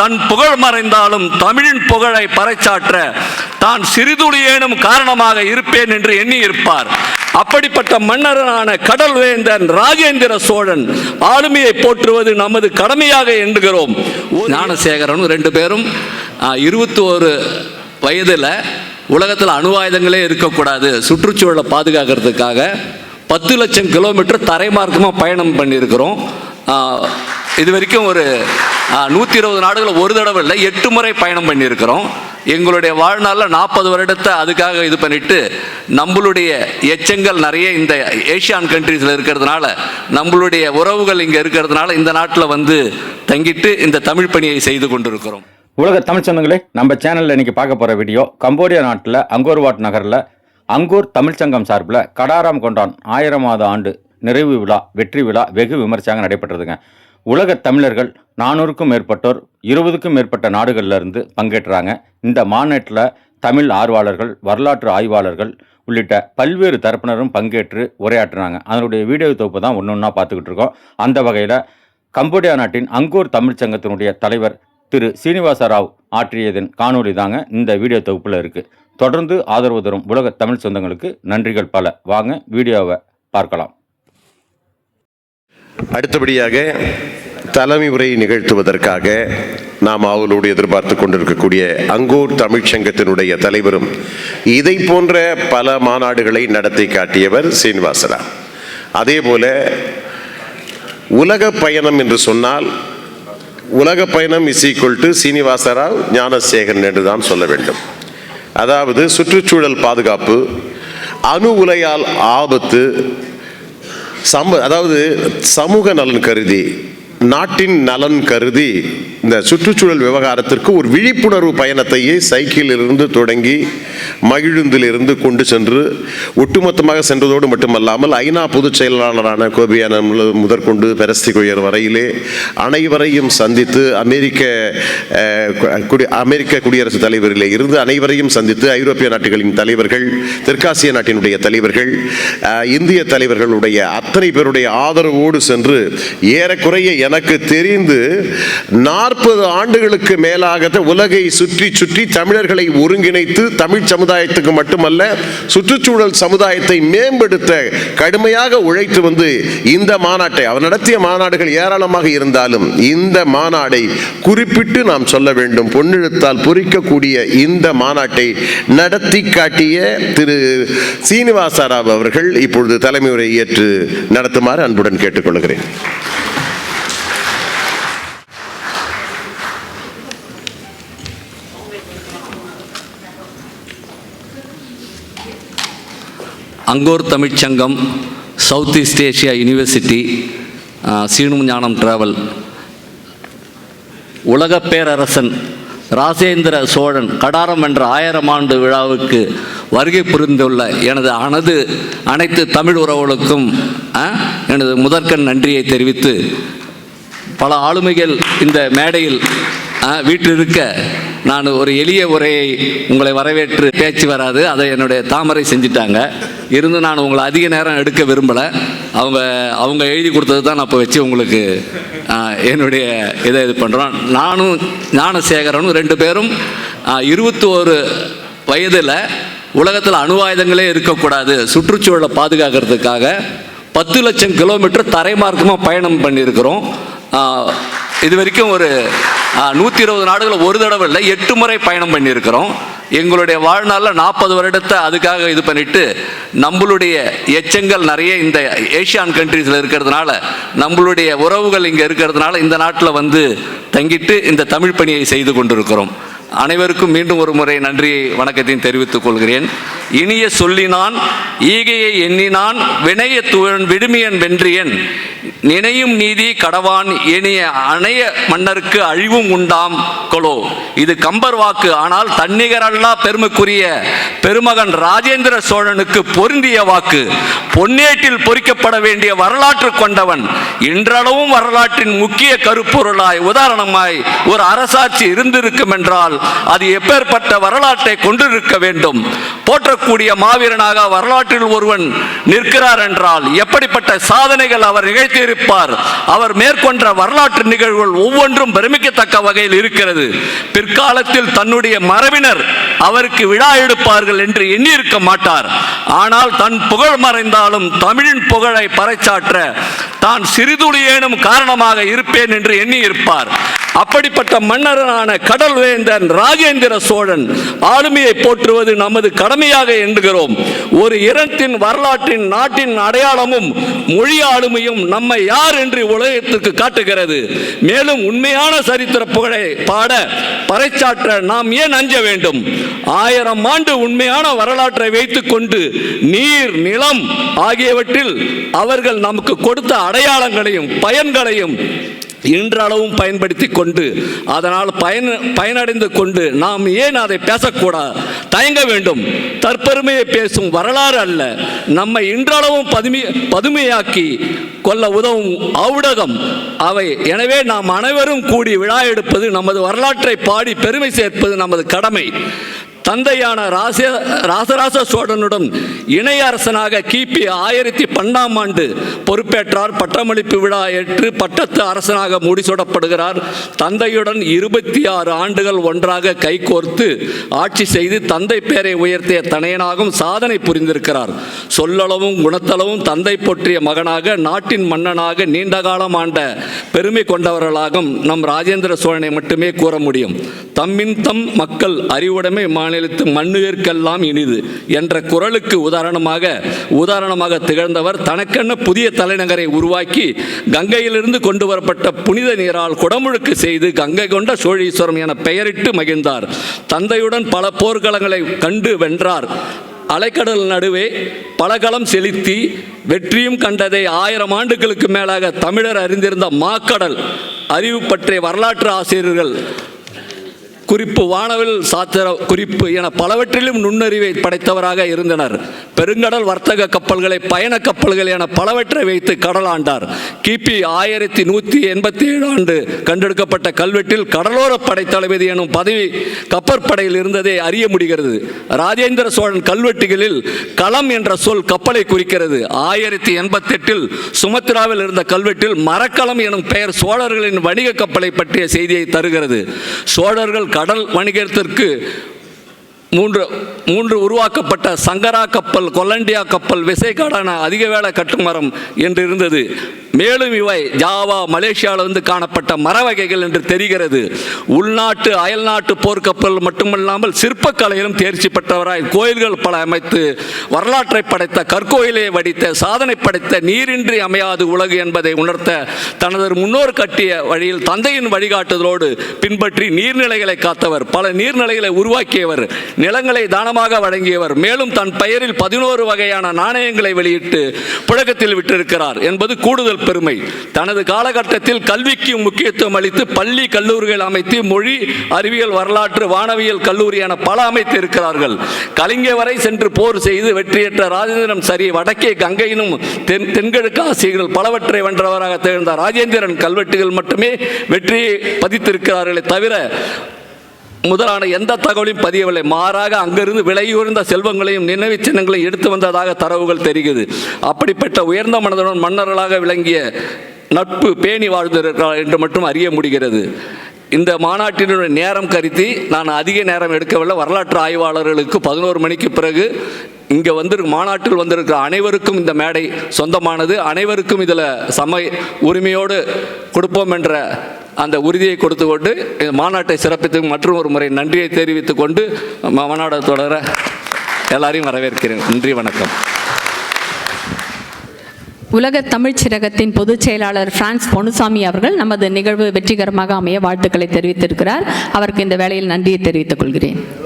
தன் புகழ் மறைந்தாலும் தமிழின் புகழை பறைச்சாற்ற தான் சிறிதுளியேனும் காரணமாக இருப்பேன் என்று எண்ணியிருப்பார். அப்படிப்பட்ட மன்னரனான கடல் வேந்தன் ராஜேந்திர சோழன் ஆளுமையை போற்றுவது நமது கடமையாக எண்ணுகிறோம். ஞானசேகரன் ரெண்டு பேரும் இருபத்தி ஒரு வயதில் உலகத்தில் அணு ஆயுதங்களே இருக்கக்கூடாது சுற்றுச்சூழலை பாதுகாக்கிறதுக்காக பத்து லட்சம் கிலோமீட்டர் தரைமார்க்கமாக பயணம் பண்ணியிருக்கிறோம். இது வரைக்கும் ஒரு நூற்றி இருபது நாடுகள் ஒரு தடவை இல்லை எட்டு முறை பயணம் பண்ணியிருக்கிறோம். எங்களுடைய வாழ்நாளில் நாற்பது வருடத்தை அதுக்காக இது பண்ணிட்டு நம்மளுடைய எச்சங்கள் நிறைய இந்த ஏஷியான் கண்ட்ரீஸில் இருக்கிறதுனால நம்மளுடைய உறவுகள் இங்கே இருக்கிறதுனால இந்த நாட்டில் வந்து தங்கிட்டு இந்த தமிழ் பணியை செய்து கொண்டிருக்கிறோம். உலக தமிழ் சொந்தங்களே நம்ம சேனலில் இன்னைக்கு பார்க்க போகிற வீடியோ கம்போடியா நாட்டில் அங்கோர்வாட் நகரில் அங்கூர் தமிழ்ச்சங்கம் சார்பில் கடாராம் கொண்டான் ஆயிரமாவது ஆண்டு நிறைவு விழா வெற்றி விழா வெகு விமர்சையாக நடைபெற்றதுங்க. உலக தமிழர்கள் நானூறுக்கும் மேற்பட்டோர் இருபதுக்கும் மேற்பட்ட நாடுகளிலிருந்து பங்கேற்றாங்க. இந்த மாநாட்டில் தமிழ் ஆர்வலர்கள் வரலாற்று ஆய்வாளர்கள் உள்ளிட்ட பல்வேறு தரப்பினரும் பங்கேற்று உரையாற்றினாங்க. அதனுடைய வீடியோ தொகுப்பு தான் ஒன்று ஒன்றா பார்த்துக்கிட்டு இருக்கோம். அந்த வகையில் கம்போடியா நாட்டின் அங்கூர் தமிழ்ச்சங்கத்தினுடைய தலைவர் திரு சீனிவாச ராவ் ஆற்றியதன் காணொளி தாங்க இந்த வீடியோ தொகுப்பில் இருக்குது தொடர்ந்து ஆதரவு தரும் உலக தமிழ் சொந்தங்களுக்கு நன்றிகள் பல. வாங்க வீடியோவை பார்க்கலாம். அடுத்தபடியாக தலைமை உரையை நிகழ்த்துவதற்காக நாம் அவளோடு எதிர்பார்த்து கொண்டிருக்கக்கூடிய அங்கூர் தமிழ்ச்சங்கத்தினுடைய தலைவரும் இதை போன்ற பல மாநாடுகளை நடத்தி காட்டியவர் சீனிவாசரா. அதே போல உலக பயணம் என்று சொன்னால் உலக பயணம் is equal to Srinivasarao Gnanasekaran என்று தான் சொல்ல வேண்டும். அதாவது சுற்றுச்சூழல் பாதுகாப்பு அணு உலையால் ஆபத்து சம அதாவது சமூக நலன் கருதி நாட்டின் நலன் கருதி இந்த சுற்றுச்சூழல் விவகாரத்திற்கு ஒரு விழிப்புணர்வு பயணத்தையே சைக்கிளிலிருந்து தொடங்கி மகிழுந்திலிருந்து கொண்டு சென்று ஒட்டுமொத்தமாக சென்றதோடு மட்டுமல்லாமல் ஐநா பொதுச் செயலாளரான கோபியான முதற்கொண்டு பெரஸ்திகோயர் வரையிலே அனைவரையும் சந்தித்து அமெரிக்க குடி அமெரிக்க குடியரசுத் தலைவரிலே இருந்து அனைவரையும் சந்தித்து ஐரோப்பிய நாட்டுகளின் தலைவர்கள் தெற்காசிய நாட்டினுடைய தலைவர்கள் இந்திய தலைவர்களுடைய அத்தனை பேருடைய ஆதரவோடு சென்று ஏறக்குறைய எனக்கு தெரிந்து நாற்பது ஆண்டுகளுக்கு மேலாக உலகை சுற்றி சுற்றி தமிழர்களை ஒருங்கிணைத்து தமிழ் சமுதாயத்துக்கு மட்டுமல்ல சுற்றுச்சூழல் சமுதாயத்தை மேம்படுத்த கடுமையாக உழைத்து வந்து இந்த மாநாட்டை அவர் நடத்திய மாநாடுகள் ஏராளமாக இருந்தாலும் இந்த மாநாடை குறிப்பிட்டு நாம் சொல்ல வேண்டும். பொன்னெழுத்தால் பொறிக்கக்கூடிய இந்த மாநாட்டை நடத்தி காட்டிய திரு சீனிவாச ராவ் அவர்கள் இப்பொழுது தலைமை ஏற்று நடத்துமாறு அன்புடன் கேட்டுக்கொள்கிறேன். அங்கோர் தமிழ்ச்சங்கம் சவுத் ஈஸ்ட் ஏஷியா யூனிவர்சிட்டி சீனும் ஞானம் டிராவல் உலகப் பேரரசன் ராஜேந்திர சோழன் கடாரம் என்ற ஆயிரம் ஆண்டு விழாவுக்கு வருகை புரிந்துள்ள எனது அனது அனைத்து தமிழ் உறவுகளுக்கும் எனது முதற்கண் நன்றியை தெரிவித்து பல ஆளுமைகள் இந்த மேடையில் வீட்டில் இருக்க நான் ஒரு எளிய உரையை உங்களை வரவேற்று பேச்சு வராது. அதை என்னுடைய தாமரை செஞ்சிட்டாங்க. இருந்து நான் உங்களை அதிக நேரம் எடுக்க விரும்பலை. அவங்க அவங்க எழுதி கொடுத்தது தான் நான் இப்போ வச்சு உங்களுக்கு என்னுடைய இதை இது பண்ணுறோம் நானும் ஞானசேகரனும் ரெண்டு பேரும் இருபத்தி ஒரு வயதில் உலகத்தில் அணுவாயுதங்களே இருக்கக்கூடாது. சுற்றுச்சூழலை பாதுகாக்கிறதுக்காக பத்து லட்சம் கிலோமீட்டர் தரைமார்க்கமாக பயணம் பண்ணியிருக்கிறோம். இது வரைக்கும் ஒரு நூற்றி இருபது நாடுகள் ஒரு தடவை இல்லை எட்டு முறை பயணம் பண்ணியிருக்கிறோம். எங்களுடைய வாழ்நாளில் நாற்பது வருடத்தை அதுக்காக இது பண்ணிட்டு நம்மளுடைய எச்சங்கள் நிறைய இந்த ஏஷியான் கண்ட்ரீஸில் இருக்கிறதுனால நம்மளுடைய உறவுகள் இங்கே இருக்கிறதுனால இந்த நாட்டில் வந்து தங்கிட்டு இந்த தமிழ் பணியை செய்து கொண்டிருக்கிறோம். அனைவருக்கும் மீண்டும் ஒரு முறை நன்றியை வணக்கத்தையும் தெரிவித்துக் கொள்கிறேன். இனிய சொல்லினான் ஈகையை எண்ணினான் வினைய துவன் விடுமியன் வென்றியன். நினையும் நீதி கடவான் இனிய அணைய மன்னருக்கு அழிவும் உண்டாம் கொலோ. இது கம்பர் வாக்கு ஆனால் தன்னிகரல்லா பெருமைக்குரிய பெருமகன் ராஜேந்திர சோழனுக்கு பொருந்திய வாக்கு. பொன்னேட்டில் பொறிக்கப்பட வேண்டிய வரலாற்று கொண்டவன். இன்றளவும் வரலாற்றின் முக்கிய கருப்பொருளாய் உதாரணமாய் ஒரு அரசாட்சி இருந்திருக்கும் என்றால் அது எப்பேற்பட்ட வரலாற்றை கொண்டிருக்க வேண்டும். போற்றக்கூடிய மாவீரனாக வரலாற்றில் ஒருவன் நிற்கிறார் என்றால் எப்படிப்பட்ட சாதனைகள் அவர் நிகழ்த்தியிருப்பார்? அவர் மேற்கொண்ட வரலாற்று நிகழ்வுகள் ஒவ்வொன்றும் பெருமிக்கத்தக்க வகையில் இருக்கிறது. பிற்காலத்தில் தன்னுடைய மரபினர் அவருக்கு விழா எடுப்பார்கள் என்று எண்ணியிருக்க மாட்டார். ஆனால் தன் புகழ் மறைந்தாலும் தமிழின் புகழை பறைச்சாற்ற தான் சிறிதுளியேனும் காரணமாக இருப்பேன் என்று எண்ணியிருப்பார். அப்படிப்பட்ட மன்னரான கடல் வேந்தன் ராஜேந்திர சோழன் ஆளுமையை போற்றுவது நமது கடமையாக எண்ணுகிறோம். ஒரு இரண்டின் வரலாற்றின் நாட்டின் அடையாளமும் மொழி ஆளுமையும் நம்மை யார் என்று உலகத்திற்கு காட்டுகிறது. மேலும் உண்மையான சரித்திர புகழை பாட பறைச்சாற்ற நாம் ஏன் அஞ்ச வேண்டும்? ஆயிரம் ஆண்டு உண்மையான வரலாற்றை வைத்துக்கொண்டு நீர் நிலம் ஆகியவற்றில் அவர்கள் நமக்கு கொடுத்த அடையாளங்களையும் பயன்களையும் இன்றளவும் பயன்படுத்தி கொண்டு அதனால் பயன் பயனடைந்து கொண்டு நாம் ஏன் அதை பேசக்கூடாது தயங்க வேண்டும். தற்பெருமையை பேசும் வரலாறு அல்ல. நம்மை இன்றளவும் பதுமை பதுமையாக்கி கொள்ள உதவும் அவுடகம் அவை. எனவே நாம் அனைவரும் கூடி விழா எடுப்பது நமது வரலாற்றை பாடி பெருமை சேர்ப்பது நமது கடமை. தந்தையான ராச ராசராச சோழனுடன் இணை அரசனாக கிபி ஆயிரத்தி பன்னெண்டாம் ஆண்டு பொறுப்பேற்றார். பட்டமளிப்பு விழா ஏற்று பட்டத்து அரசனாக முடிசூடப்படுகிறார் தந்தையுடன் இருபத்தி ஆறு ஆண்டுகள் ஒன்றாக கைகோர்த்து ஆட்சி செய்து தந்தை பேரை உயர்த்திய தனையனாகவும் சாதனை புரிந்திருக்கிறார். சொல்லளவும் குணத்தளவும் தந்தை போற்றிய மகனாக நாட்டின் மன்னனாக நீண்ட காலம் ஆண்ட பெருமை கொண்டவர்களாகும் நம் ராஜேந்திர சோழனை மட்டுமே கூற முடியும். தம்மின் தம் மக்கள் அறிவுடைமை மாநிலத்து மண்ணுயிர்க்கெல்லாம் இனிது என்ற குரலுக்கு உதாரணமாக உதாரணமாக திகழ்ந்தவர் தனக்கென்ன புதிய தலைநகரை உருவாக்கி கங்கையிலிருந்து கொண்டு வரப்பட்ட புனித நீரால் குடமுழுக்கு செய்து கங்கை கொண்ட சோழீஸ்வரம் என பெயரிட்டு மகிழ்ந்தார். தந்தையுடன் பல போர்க்களங்களை கண்டு வென்றார். அலைக்கடல் நடுவே பலகலம் செலுத்தி வெற்றியும் கண்டதை ஆயிரம் ஆண்டுகளுக்கு மேலாக தமிழர் அறிந்திருந்த மாக்கடல் அறிவு பற்றிய வரலாற்று ஆசிரியர்கள் குறிப்பு வானவில் சாத்திர குறிப்பு என பலவற்றிலும் நுண்ணறிவை படைத்தவராக இருந்தனர். பெருங்கடல் வர்த்தக கப்பல்களை பயண கப்பல்கள் என பலவற்றை வைத்து கடல் ஆண்டார். கிபி ஆயிரத்தி நூற்றி எண்பத்தி ஏழு ஆண்டு கண்டெடுக்கப்பட்ட கல்வெட்டில் கடலோர படை தளபதி எனும் பதவி கப்பற்படையில் இருந்ததை அறிய முடிகிறது. ராஜேந்திர சோழன் கல்வெட்டுகளில் களம் என்ற சொல் கப்பலை குறிக்கிறது. ஆயிரத்தி எண்பத்தெட்டில் சுமத்ராவில் இருந்த கல்வெட்டில் மரக்கலம் எனும் பெயர் சோழர்களின் வணிக கப்பலை பற்றிய செய்தியை தருகிறது. சோழர்கள் கடல் வணிகத்திற்கு மூன்று மூன்று உருவாக்கப்பட்ட சங்கரா கப்பல் கொலண்டியா கப்பல் விசைக்காடான அதிக வேலை கட்டுமரம் என்று இருந்தது. மேலும் இவை ஜாவா மலேசியாவிலிருந்து காணப்பட்ட மர வகைகள் என்று தெரிகிறது. உள்நாட்டு அயல்நாட்டு போர்க்கப்பல் மட்டுமல்லாமல் சிற்பக்கலையிலும் தேர்ச்சி பெற்றவராய் கோயில்கள் பல அமைத்து வரலாற்றை படைத்த கற்கோயிலை வடித்த சாதனை படைத்த நீரின்றி அமையாது உலகு என்பதை உணர்த்த தனது முன்னோர் கட்டிய வழியில் தந்தையின் வழிகாட்டுதலோடு பின்பற்றி நீர்நிலைகளை காத்தவர். பல நீர்நிலைகளை உருவாக்கியவர். நிலங்களை தானமாக வழங்கியவர். மேலும் தன் பெயரில் பதினோரு வகையான நாணயங்களை வெளியிட்டு புழக்கத்தில் விட்டிருக்கிறார் என்பது கூடுதல் பெருமை. தனது காலகட்டத்தில் கல்விக்கு முக்கியத்துவம் அளித்து பள்ளி கல்லூரிகள் அமைத்து மொழி அறிவியல் வரலாற்று வானவியல் கல்லூரி என பல அமைத்து இருக்கிறார்கள். கலிங்க வரை சென்று போர் செய்து வெற்றியற்ற ராஜேந்திரன் சரி வடக்கே கங்கையினும் தென் தென்கிழக்கு ஆசிரியர்கள் பலவற்றை வென்றவராக திகழ்ந்த ராஜேந்திரன் கல்வெட்டுகள் மட்டுமே வெற்றியை பதித்திருக்கிறார்களே தவிர முதலான எந்த தகவலையும் பதியவில்லை. மாறாக அங்கிருந்து விலையுயர்ந்த செல்வங்களையும் நினைவு சின்னங்களையும் எடுத்து வந்ததாக தரவுகள் தெரிகிறது. அப்படிப்பட்ட உயர்ந்த மனதுடன் மன்னர்களாக விளங்கிய நட்பு பேணி வாழ்ந்திருக்கிறார் என்று மட்டும் அறிய முடிகிறது. இந்த மாநாட்டினுடைய நேரம் கருத்தி நான் அதிக நேரம் எடுக்கவில்லை. வரலாற்று ஆய்வாளர்களுக்கு பதினோரு மணிக்கு பிறகு இங்கே வந்திரு மாநாட்டில் வந்திருக்கிற அனைவருக்கும் இந்த மேடை சொந்தமானது. அனைவருக்கும் இதில் சம உரிமையோடு கொடுப்போம் என்ற அந்த உறுதியை கொடுத்து கொண்டு இந்த மாநாட்டை சிறப்பித்து மற்றும் ஒரு முறை நன்றியை தெரிவித்துக்கொண்டு ம- மாநாடு தொடர எல்லாரையும் வரவேற்கிறேன். நன்றி வணக்கம். உலக தமிழ்ச் சிறகத்தின் பொதுச் செயலாளர் பிரான்ஸ் பொனுசாமி அவர்கள் நமது நிகழ்வு வெற்றிகரமாக அமைய வாழ்த்துக்களை தெரிவித்திருக்கிறார். அவருக்கு இந்த வேளையில் நன்றியை தெரிவித்துக் கொள்கிறேன்.